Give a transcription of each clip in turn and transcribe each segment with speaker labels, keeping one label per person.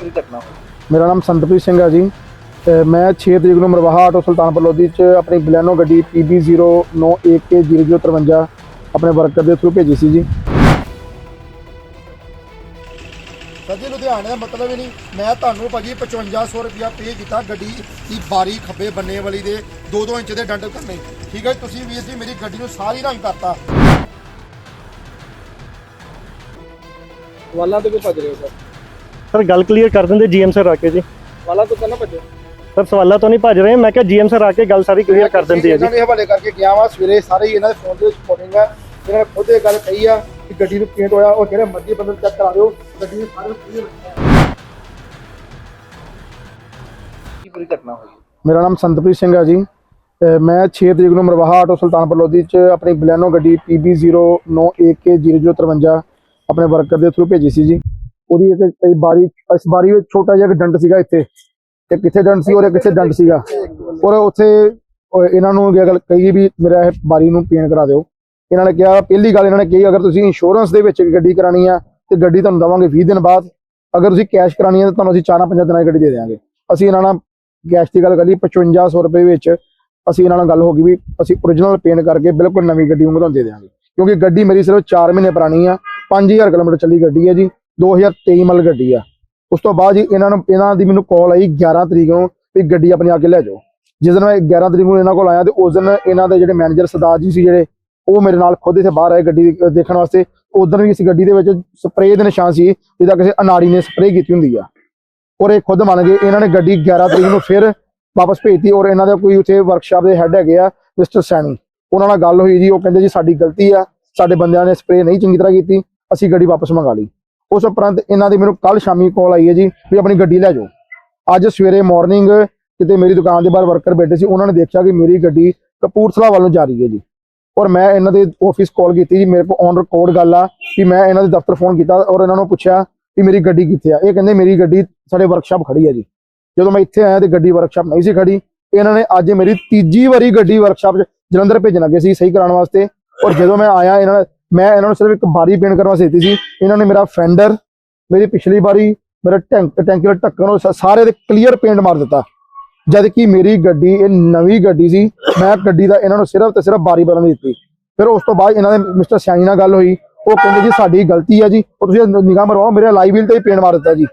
Speaker 1: ਪੂਰੀ ਘਟਨਾ
Speaker 2: ਮੇਰਾ ਨਾਮ ਸੰਤਪ੍ਰੀਤ ਸਿੰਘ ਹੈ ਜੀ। ਮੈਂ 6 ਤਰੀਕ ਨੂੰ ਮਰਵਾਹਾ ਆਟੋ ਸੁਲਤਾਨਪੁਰ ਲੋਧੀ ਚ ਆਪਣੀ ਬਲੈਨੋ ਗੱਡੀ PB09AK0053 ਆਪਣੇ ਵਰਕਰ ਦੇ ਥਰੂ ਭੇਜੀ ਸੀ ਜੀ।
Speaker 3: ਸੱਜੇ ਲੁਧਿਆਣੇ ਦਾ ਮਤਲਬ ਹੀ ਨਹੀਂ ਮੈਂ ਤੁਹਾਨੂੰ ਭਾਜੀ 5500 ਰੁਪਇਆ ਪੇ ਕੀਤਾ ਗੱਡੀ ਦੀ ਬਾਰੀ ਖੱਬੇ ਬੰਨੇ ਵਾਲੀ ਦੇ 2-2 ਇੰਚ ਦੇ ਡੰਡ ਕਰਨੇ। ਠੀਕ ਹੈ ਤੁਸੀਂ ਵੀਰ ਜੀ ਮੇਰੀ ਗੱਡੀ ਨੂੰ ਸਾਰੀ ਰੰਗ ਕਰਤਾ
Speaker 1: ਵਾਲਾਂ ਤੋਂ ਕਿਉਂ ਭੱਜ ਰਹੇ ਹੋ ਸਰ?
Speaker 4: ਸਰ ਗੱਲ ਕਲੀਅਰ ਕਰ ਦਿੰਦੇ ਜੀਐਮ ਸਰ ਆ ਕੇ ਜੀ।
Speaker 1: ਵਾਲਾਂ ਤੋਂ ਕਹਿੰਦਾ ਭੱਜੋ।
Speaker 4: ਸਰ ਸਵਾਲਾਂ ਤੋਂ ਨਹੀਂ ਭੱਜ ਰਹੇ। ਮੈਂ ਕਿਹਾ ਜੀਐਮ ਸਰ ਆ ਕੇ ਗੱਲ ਸਾਰੀ ਕਲੀਅਰ ਕਰ ਦਿੰਦੇ ਆ ਜੀ।
Speaker 3: ਇਹਨਾਂ ਦੇ ਹਵਾਲੇ ਕਰਕੇ ਗਿਆ ਵਾ ਸਵੇਰੇ ਸਾਰੇ ਹੀ ਇਹਨਾਂ ਦੇ ਫੋਨ ਦੇ ਵਿੱਚ ਰਿਕਾਰਡਿੰਗ ਆ। ਇਹਨਾਂ ਨੇ ਖੁਦ ਇਹ ਗੱਲ ਕਹੀ ਆ ਕਿ ਗੱਡੀ ਨੂੰ ਪੇਂਟ ਹੋਇਆ ਉਹ ਜਿਹੜੇ ਮਰਜ਼ੀ ਬੰਦੇ ਚੈੱਕ ਕਰਾ ਦਿਓ ਗੱਡੀ ਨੂੰ ਸਾਰੇ ਕਲੀਅਰ
Speaker 1: ਕੀ ਪੂਰੀ ਘਟਨਾ ਹੋਈ?
Speaker 2: ਮੇਰਾ ਨਾਮ ਸੰਤਪ੍ਰੀਤ ਸਿੰਘ ਹੈ ਜੀ। ਮੈਂ 6 ਤਰੀਕ ਨੂੰ ਮਰਵਾਹਾ ਆਟੋ ਸੁਲਤਾਨਪੁਰ ਲੋਧੀ ਚ ਆਪਣੀ ਬਲੈਨੋ ਗੱਡੀ PB09AK0053 ਆਪਣੇ ਵਰਕਰ ਦੇ ਥਰੂ ਭੇਜੀ ਸੀ ਜੀ। ਉਹਦੀ ਇੱਕ ਕਈ ਬਾਰੀ, ਇਸ ਬਾਰੀ ਵਿੱਚ ਛੋਟਾ ਜਿਹਾ ਇੱਕ ਡੰਟ ਸੀਗਾ ਇੱਥੇ। ਤੇ ਕਿੱਥੇ ਡੰਟ ਸੀ ਔਰ ਕਿੱਥੇ ਡੰਟ ਸੀਗਾ? ਔਰ ਉੱਥੇ ਇਹਨਾਂ ਨੂੰ ਇਹ ਗੱਲ ਕਹੀ ਵੀ ਮੇਰਾ ਇਹ ਬਾਰੀ ਨੂੰ ਪੇਨ ਕਰਾ ਦਿਓ। ਇਹਨਾਂ ਨੇ ਕਿਹਾ, ਪਹਿਲੀ ਗੱਲ ਇਹਨਾਂ ਨੇ ਕਹੀ, ਅਗਰ ਤੁਸੀਂ ਇੰਸ਼ੋਰੈਂਸ ਦੇ ਵਿੱਚ ਗੱਡੀ ਕਰਾਣੀ ਆ, ਤੇ ਗੱਡੀ ਤੁਹਾਨੂੰ ਦਵਾਂਗੇ 20 ਦਿਨ ਬਾਅਦ। ਅਗਰ ਤੁਸੀਂ ਕੈਸ਼ ਕਰਾਣੀ ਆ, ਤਾਂ ਤੁਹਾਨੂੰ ਅਸੀਂ 4-5 ਦਿਨਾਂ ਦੀ ਗੱਡੀ ਦੇ ਦੇਵਾਂਗੇ ਅਸੀਂ ਇਹਨਾਂ ਨਾਲ ਕੈਸ਼ ਦੀ ਗੱਲ ਕਰ ਕਰੀ 5500 ਰੁਪਏ ਵਿੱਚ ਅਸੀਂ ਇਹਨਾਂ ਨਾਲ ਗੱਲ ਹੋ ਗਈ ਵੀ ਅਸੀਂ origignal ਪੇਨ ਕਰਕੇ ਬਿਲਕੁਲ ਨਵੀਂ ਗੱਡੀ ਵਾਂਗ ਤੁਹਾਨੂੰ ਦੇ ਦੇਵਾਂਗੇ ਕਿਉਂਕਿ ਗੱਡੀ ਮੇਰੀ ਸਿਰਫ 4 ਮਹੀਨੇ ਪੁਰਾਣੀ ਆ 5000 ਕਿਲੋਮੀਟਰ ਚੱਲੀ ਗੱਡੀ ਹੈ ਜੀ। 2023 ਮਲ ਗੱਡੀ ਆ। ਉਸ ਤੋਂ ਬਾਅਦ ਜੀ ਇਹਨਾਂ ਨੂੰ ਇਹਨਾਂ ਦੀ ਮੈਨੂੰ ਕਾਲ ਆਈ 11 ਤਰੀਕ ਨੂੰ ਵੀ ਗੱਡੀ ਆਪਣੀ ਆ ਕੇ ਲੈ ਜਾਓ। ਜਿਸ ਦਿਨ ਮੈਂ 11 ਤਰੀਕ ਨੂੰ ਇਹਨਾਂ ਕੋਲ ਆਇਆ ਤੇ ਉਸ ਦਿਨ ਇਹਨਾਂ ਦੇ ਜਿਹੜੇ ਮੈਨੇਜਰ ਸਰਦਾਰ ਜੀ ਸੀ ਜਿਹੜੇ, ਉਹ ਮੇਰੇ ਨਾਲ ਖੁਦ ਇੱਥੇ ਬਾਹਰ ਆਏ ਗੱਡੀ ਦੇਖਣ ਵਾਸਤੇ। ਉਦੋਂ ਵੀ ਇਸ ਗੱਡੀ ਦੇ ਵਿੱਚ ਸਪਰੇਅ ਦੇ ਨਿਸ਼ਾਨ ਸੀ, ਜਿਹਦਾ ਕਿਸੇ ਅਨਾੜੀ ਨੇ ਸਪਰੇਅ ਕੀਤੀ ਹੁੰਦੀ ਆ। ਔਰ ਇਹ ਖੁਦ ਮੰਨ ਗਏ ਇਹਨਾਂ ਨੇ ਗੱਡੀ 11 ਤਰੀਕ ਨੂੰ ਫਿਰ ਵਾਪਸ ਭੇਜਤੀ ਔਰ ਇਹਨਾਂ ਦਾ ਕੋਈ ਉੱਥੇ ਵਰਕਸ਼ਾਪ ਦੇ ਹੈੱਡ ਹੈਗੇ ਆ ਮਿਸਟਰ ਸੈਣੀ। ਉਹਨਾਂ ਨਾਲ ਗੱਲ ਹੋਈ ਜੀ, ਉਹ ਕਹਿੰਦੇ ਜੀ ਸਾਡੀ ਗਲਤੀ ਆ, ਸਾਡੇ ਬੰਦਿਆਂ ਨੇ ਸਪਰੇਅ ਨਹੀਂ ਚੰਗੀ ਤਰ੍ਹਾਂ ਕੀਤੀ, ਅਸੀਂ ਗੱਡੀ ਵਾਪਸ ਮੰਗਾ ਲਈ। ਉਸ ਉਪਰੰਤ ਇਹਨਾਂ ਦੀ ਮੈਨੂੰ ਕੱਲ ਸ਼ਾਮੀ ਕਾਲ ਆਈ ਹੈ ਜੀ ਵੀ ਆਪਣੀ ਗੱਡੀ ਲੈ ਜਾਓ। ਅੱਜ ਸਵੇਰੇ ਮਾਰਨਿੰਗ ਕਿਤੇ ਮੇਰੀ ਦੁਕਾਨ ਦੇ ਬਾਹਰ ਵਰਕਰ ਬੈਠੇ ਸੀ, ਉਹਨਾਂ ਨੇ ਦੇਖਿਆ ਕਿ ਮੇਰੀ ਗੱਡੀ ਕਪੂਰਥਲਾ ਵੱਲੋਂ ਜਾ ਰਹੀ ਹੈ ਜੀ। ਔਰ ਮੈਂ ਇਹਨਾਂ ਦੇ ਆਫਿਸ ਕਾਲ ਕੀਤੀ ਜੀ, ਮੇਰੇ ਕੋਲ ਔਨ ਰਿਕਾਰਡ ਗੱਲ ਆ ਕਿ ਮੈਂ ਇਹਨਾਂ ਦੇ ਦਫ਼ਤਰ ਫੋਨ ਕੀਤਾ ਔਰ ਇਹਨਾਂ ਨੂੰ ਪੁੱਛਿਆ ਕਿ ਮੇਰੀ ਗੱਡੀ ਕਿੱਥੇ ਆ? ਇਹ ਕਹਿੰਦੇ ਮੇਰੀ ਗੱਡੀ ਸਾਡੇ ਵਰਕਸ਼ਾਪ ਖੜੀ ਹੈ ਜੀ। ਜਦੋਂ ਮੈਂ ਇੱਥੇ ਆਇਆ ਤੇ ਗੱਡੀ ਵਰਕਸ਼ਾਪ ਨਹੀਂ ਸੀ ਖੜੀ, ਇਹਨਾਂ ਨੇ ਅੱਜ ਮੇਰੀ ਤੀਜੀ ਵਾਰੀ ਗੱਡੀ ਵਰਕਸ਼ਾਪ ਜਲੰਧਰ ਭੇਜਣ ਲੱਗੇ ਸੀ ਸਹੀ ਕਰਾਉਣ ਵਾਸਤੇ। ਔਰ ਜਦੋਂ ਮੈਂ ਆਇਆ, ਇਹਨਾਂ ਮੈਂ ਇਹਨਾਂ ਨੂੰ ਸਿਰਫ ਇੱਕ ਬਾਰੀ ਪੇਂਟ ਕਰਨ ਵਾਸਤੇ ਦਿੱਤੀ ਸੀ। ਇਹਨਾਂ ਨੇ ਮੇਰਾ ਫੈਂਡਰ ਮੇਰੀ ਪਿਛਲੀ ਬਾਰੀ ਮੇਰਾ ਟੈਂਕ ਟੈਂਕੀ ਦਾ ਢੱਕਣ ਉਹ ਸਾਰੇ ਦੇ ਕਲੀਅਰ ਪੇਂਟ ਮਾਰ ਦਿੱਤਾ। ਜਦ ਕਿ ਮੇਰੀ ਗੱਡੀ, ਇਹ ਨਵੀਂ ਗੱਡੀ ਸੀ, ਮੈਂ ਗੱਡੀ ਦਾ ਇਹਨਾਂ ਨੂੰ ਸਿਰਫ ਤੇ ਸਿਰਫ ਬਾਰੀ ਬਣਨ ਦਿੱਤੀ। ਫਿਰ ਉਸ ਤੋਂ ਬਾਅਦ ਇਹਨਾਂ ਦੇ ਮਿਸਟਰ ਸਿਆਣੀ ਨਾਲ ਗੱਲ ਹੋਈ। ਉਹ ਕਹਿੰਦੇ ਜੀ, ਸਾਡੀ ਗਲਤੀ ਹੈ ਜੀ। ਉਹ ਤੁਸੀਂ ਨਿਗਾਹ ਮਰਵਾਓ, ਮੇਰੇ ਲਾਈਵ ਵੀਲ ਤੇ ਹੀ ਪੇਂਟ ਮਾਰ ਦਿੱਤਾ ਜੀ।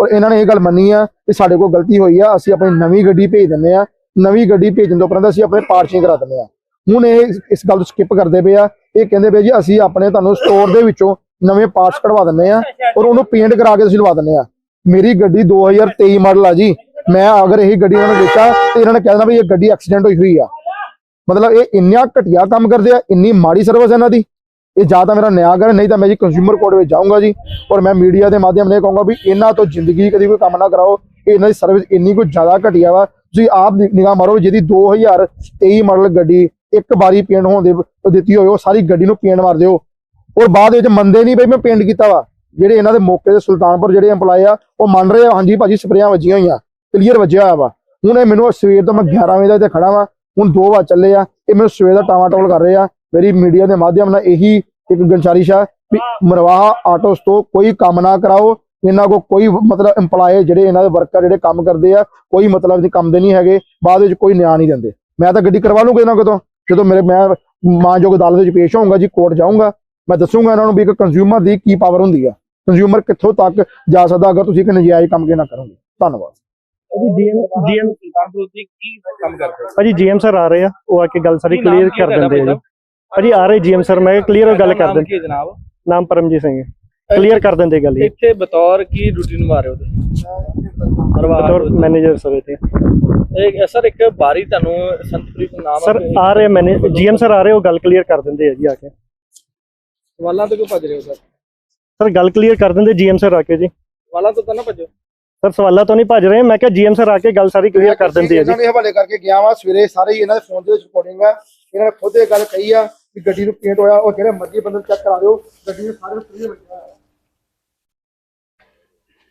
Speaker 2: ਔਰ ਇਹਨਾਂ ਨੇ ਇਹ ਗੱਲ ਮੰਨੀ ਆ ਕਿ ਸਾਡੇ ਕੋਲ ਗਲਤੀ ਹੋਈ ਆ, ਅਸੀਂ ਆਪਣੀ ਨਵੀਂ ਗੱਡੀ ਭੇਜ ਦਿੰਦੇ ਆ। ਨਵੀਂ ਗੱਡੀ ਭੇਜਣ ਤੋਂ ਉਪਰੰਤ ਅਸੀਂ ਆਪਣੇ ਪਾਰਟ ਕਰਾ ਦਿੰਦੇ ਆ। ਹੁਣ ਇਹ ਇਸ- ਗੱਲ ਤੋਂ ਸਕਿਪ ਕਰਦੇ ਪਏ ਆ। ਇਹ ਕਹਿੰਦੇ ਬਈ ਜੀ, ਅਸੀਂ ਆਪਣੇ ਤੁਹਾਨੂੰ ਸਟੋਰ ਦੇ ਵਿੱਚੋਂ ਨਵੇਂ ਪਾਰਟਸ ਕਢਵਾ ਦਿੰਦੇ ਆ ਔਰ ਉਹਨੂੰ ਪੇਂਟ ਕਰਾ ਕੇ ਤੁਸੀਂ ਲਵਾ ਦਿੰਦੇ ਆ ਮੇਰੀ ਗੱਡੀ 2023 ਮਾਡਲ ਆ ਜੀ। ਮੈਂ ਅਗਰ ਇਹ ਗੱਡੀ ਇਹਨਾਂ ਨੂੰ ਵੇਚਾ ਤੇ ਇਹਨਾਂ ਨੇ ਕਹਿ ਦੇਣਾ ਵੀ ਇਹ ਗੱਡੀ ਐਕਸੀਡੈਂਟ ਹੋਈ ਹੋਈ ਆ। ਮਤਲਬ ਇਹ ਇੰਨਾ ਘਟੀਆ ਕੰਮ ਕਰਦੇ ਆ, ਇੰਨੀ ਮਾੜੀ ਸਰਵਿਸ ਇਹਨਾਂ ਦੀ। ਇਹ ਜਾਂ ਤਾਂ ਮੇਰਾ ਨਿਆਂ ਕਰ, ਨਹੀਂ ਤਾਂ ਮੈਂ ਜੀ ਕੰਜ਼ਿਊਮਰ ਕੋਰਟ ਵਿੱਚ ਜਾਊਂਗਾ ਜੀ। ਔਰ ਮੈਂ ਮੀਡੀਆ ਦੇ ਮਾਧਿਅਮ ਨੇ ਇਹ ਕਹੂੰਗਾ ਵੀ ਇਹਨਾਂ ਤੋਂ ਜ਼ਿੰਦਗੀ ਕਦੀ ਕੋਈ ਕੰਮ ਨਾ ਕਰਾਓ। ਇਹ ਇਹਨਾਂ ਦੀ ਸਰਵਿਸ ਇੰਨੀ ਕੁ ਜ਼ਿਆਦਾ ਘਟੀਆ ਵਾ। ਤੁਸੀਂ ਆਪ ਨਿਗਾਹ ਮਾਰੋ ਜਿਹਦੀ 2023 ਮਾਡਲ ਗੱਡੀ ਇੱਕ ਵਾਰੀ ਪੇਂਟ ਹੋਣ ਦੇ ਦਿੱਤੀ ਹੋਏ ਉਹ ਸਾਰੀ ਗੱਡੀ ਨੂੰ ਪੇਂਟ ਮਾਰ ਦਿਓ। ਔਰ ਬਾਅਦ ਵਿੱਚ ਮੰਨਦੇ ਨਹੀਂ ਬਈ ਮੈਂ ਪੇਂਟ ਕੀਤਾ ਵਾ। ਜਿਹੜੇ ਇਹਨਾਂ ਦੇ ਮੌਕੇ ਦੇ ਸੁਲਤਾਨਪੁਰ ਜਿਹੜੇ EMPLOYE ਆ, ਉਹ ਮੰਨ ਰਹੇ ਆ, ਹਾਂਜੀ ਭਾਜੀ ਸਪਰੇਆਂ ਵੱਜੀਆਂ ਹੋਈਆਂ ਕਲੀਅਰ ਵੱਜਿਆ ਹੋਇਆ ਵਾ। ਹੁਣ ਇਹ ਮੈਨੂੰ ਸਵੇਰ ਤੋਂ ਮੈਂ 11 ਵਜੇ ਦਾ ਇੱਥੇ ਖੜਾ ਵਾਂ, ਹੁਣ 2 ਵਜੇ ਚੱਲੇ ਆ, ਇਹ ਮੈਨੂੰ ਸਵੇਰ ਦਾ ਟਾਵਾਟੋਲ ਕਰ ਰਹੇ ਆ। ਮੇਰੀ ਮੀਡੀਆ ਦੇ ਮਾਧਿਅਮ ਨਾਲ ਇਹੀ ਇੱਕ ਗੁਜ਼ਾਰਿਸ਼ ਆ ਵੀ ਮਰਵਾਹਾ ਆਟੋਸ ਤੋਂ ਕੋਈ ਕੰਮ ਨਾ ਕਰਾਓ, ਇਹਨਾਂ ਕੋ ਕੋਈ ਮਤਲਬ EMPLOYE ਜਿਹੜੇ ਇਹਨਾਂ ਦੇ ਵਰਕਰ ਜਿਹੜੇ ਕੰਮ ਕਰਦੇ ਆ, ਕੋਈ ਮਤਲਬ ਨਹੀਂ ਕੰਮ ਦੇ ਨਹੀਂ ਹੈਗੇ, ਬਾਅਦ ਵਿੱਚ ਕੋਈ ਨਿਆਂ ਨਹੀਂ ਦਿੰਦੇ। ਮੈਂ ਤਾਂ ਗੱਡੀ ਕਰਵਾ ਲੂੰਗਾ ਇਹਨਾਂ ਕੋਲੋਂ। ਜਦੋਂ ਮੇਰੇ ਮੈਂ ਮਾਨਯੋਗ ਅਦਾਲਤ ਵਿੱਚ ਪੇਸ਼ ਹੋਊਂਗਾ ਜੀ ਕੋਰਟ ਜਾਊਂਗਾ ਮੈਂ ਦੱਸੂਗਾ ਇਹਨਾਂ ਨੂੰ ਵੀ ਇੱਕ ਕੰਜ਼ਿਊਮਰ ਦੀ ਕੀ ਪਾਵਰ ਹੁੰਦੀ ਆ। ਕੰਜ਼ਿਊਮਰ ਕਿੱਥੋਂ ਤੱਕ ਜਾ ਸਕਦਾ ਅਗਰ ਤੁਸੀਂ ਇੱਕ ਨਜਾਇਜ਼ ਕੰਮ ਕਿਨਾ ਕਰੋਗੇ? ਧੰਨਵਾਦ।
Speaker 4: ਭਾਜੀ ਜੀਐਮ ਜੀਐਮ
Speaker 1: ਸੁਲਤਾਨਪੁਰ ਦੀ ਕੀ ਕੰਮ ਕਰਦੇ
Speaker 4: ਭਾਜੀ ਜੀਐਮ ਸਰ ਆ ਰਹੇ ਆ ਉਹ ਆ ਕੇ ਗੱਲ ਸਾਰੀ ਕਲੀਅਰ ਕਰ ਦਿੰਦੇ ਆ ਜੀ। ਭਾਜੀ ਆ ਰਹੇ ਜੀਐਮ ਸਰ ਮੈਂ ਕਲੀਅਰ ਗੱਲ ਕਰ ਦਿੰਦੇ।
Speaker 1: ਕੀ ਜਨਾਬ?
Speaker 4: ਨਾਮ ਪਰਮਜੀਤ ਸਿੰਘ ਕਲੀਅਰ ਕਰ ਦਿੰਦੇ ਗੱਲ ਜੀ।
Speaker 1: ਇੱਥੇ ਬਤੌਰ ਕੀ ਡਿਊਟੀ ਨਿਭਾ ਰਹੇ ਹੋ ਤੁਸੀਂ?
Speaker 4: ਬਤੌਰ ਮੈਨੇਜਰ ਸਰ ਇੱਥੇ।
Speaker 1: ਇਹ ਸਰ ਇੱਕ ਬਾਰੀ ਤੁਹਾਨੂੰ ਸੰਤਪ੍ਰੀਤ ਨਾਮ
Speaker 4: ਸਰ ਆ ਰਹੇ ਮੈਨੇ ਜੀਐਮ ਸਰ ਆ ਰਹੇ ਉਹ ਗੱਲ ਕਲੀਅਰ ਕਰ ਦਿੰਦੇ ਆ ਜੀ ਆ ਕੇ।
Speaker 1: ਵਾਲਾਂ ਤੋਂ ਕਿਉਂ ਭੱਜ ਰਹੇ ਹੋ ਸਰ?
Speaker 4: ਸਰ ਗੱਲ ਕਲੀਅਰ ਕਰ ਦਿੰਦੇ ਜੀਐਮ ਸਰ ਆ ਕੇ ਜੀ।
Speaker 1: ਵਾਲਾਂ ਤੋਂ ਤਾਂ ਨਾ ਭੱਜੋ।
Speaker 4: ਸਰ ਸਵਾਲਾਂ ਤੋਂ ਨਹੀਂ ਭੱਜ ਰਹੇ ਮੈਂ ਕਿਹਾ ਜੀਐਮ ਸਰ ਆ ਕੇ ਗੱਲ ਸਾਰੀ ਕਲੀਅਰ ਕਰ ਦਿੰਦੇ ਆ ਜੀ।
Speaker 3: ਇਹਨਾਂ ਦੇ ਹਵਾਲੇ ਕਰਕੇ ਗਿਆ ਵਾ ਸਵੇਰੇ ਸਾਰੇ ਹੀ ਇਹਨਾਂ ਦੇ ਫੋਨ ਦੇ ਵਿੱਚ ਰਿਕਾਰਡਿੰਗ ਆ। ਇਹਨਾਂ ਨੇ ਖੁਦ ਇਹ ਗੱਲ ਕਹੀ ਆ ਕਿ ਗੱਡੀ ਨੂੰ ਪੇਂਟ ਹੋਇਆ ਉਹ ਜਿਹੜੇ ਮਰਜ਼ੀ ਬੰਦੇ ਨੂੰ ਚੈੱਕ ਕਰਾ ਦਿਓ ਗੱਡੀ ਨੂੰ ਸਾਰੇ ਕਲੀਅਰ ਬਚਿਆ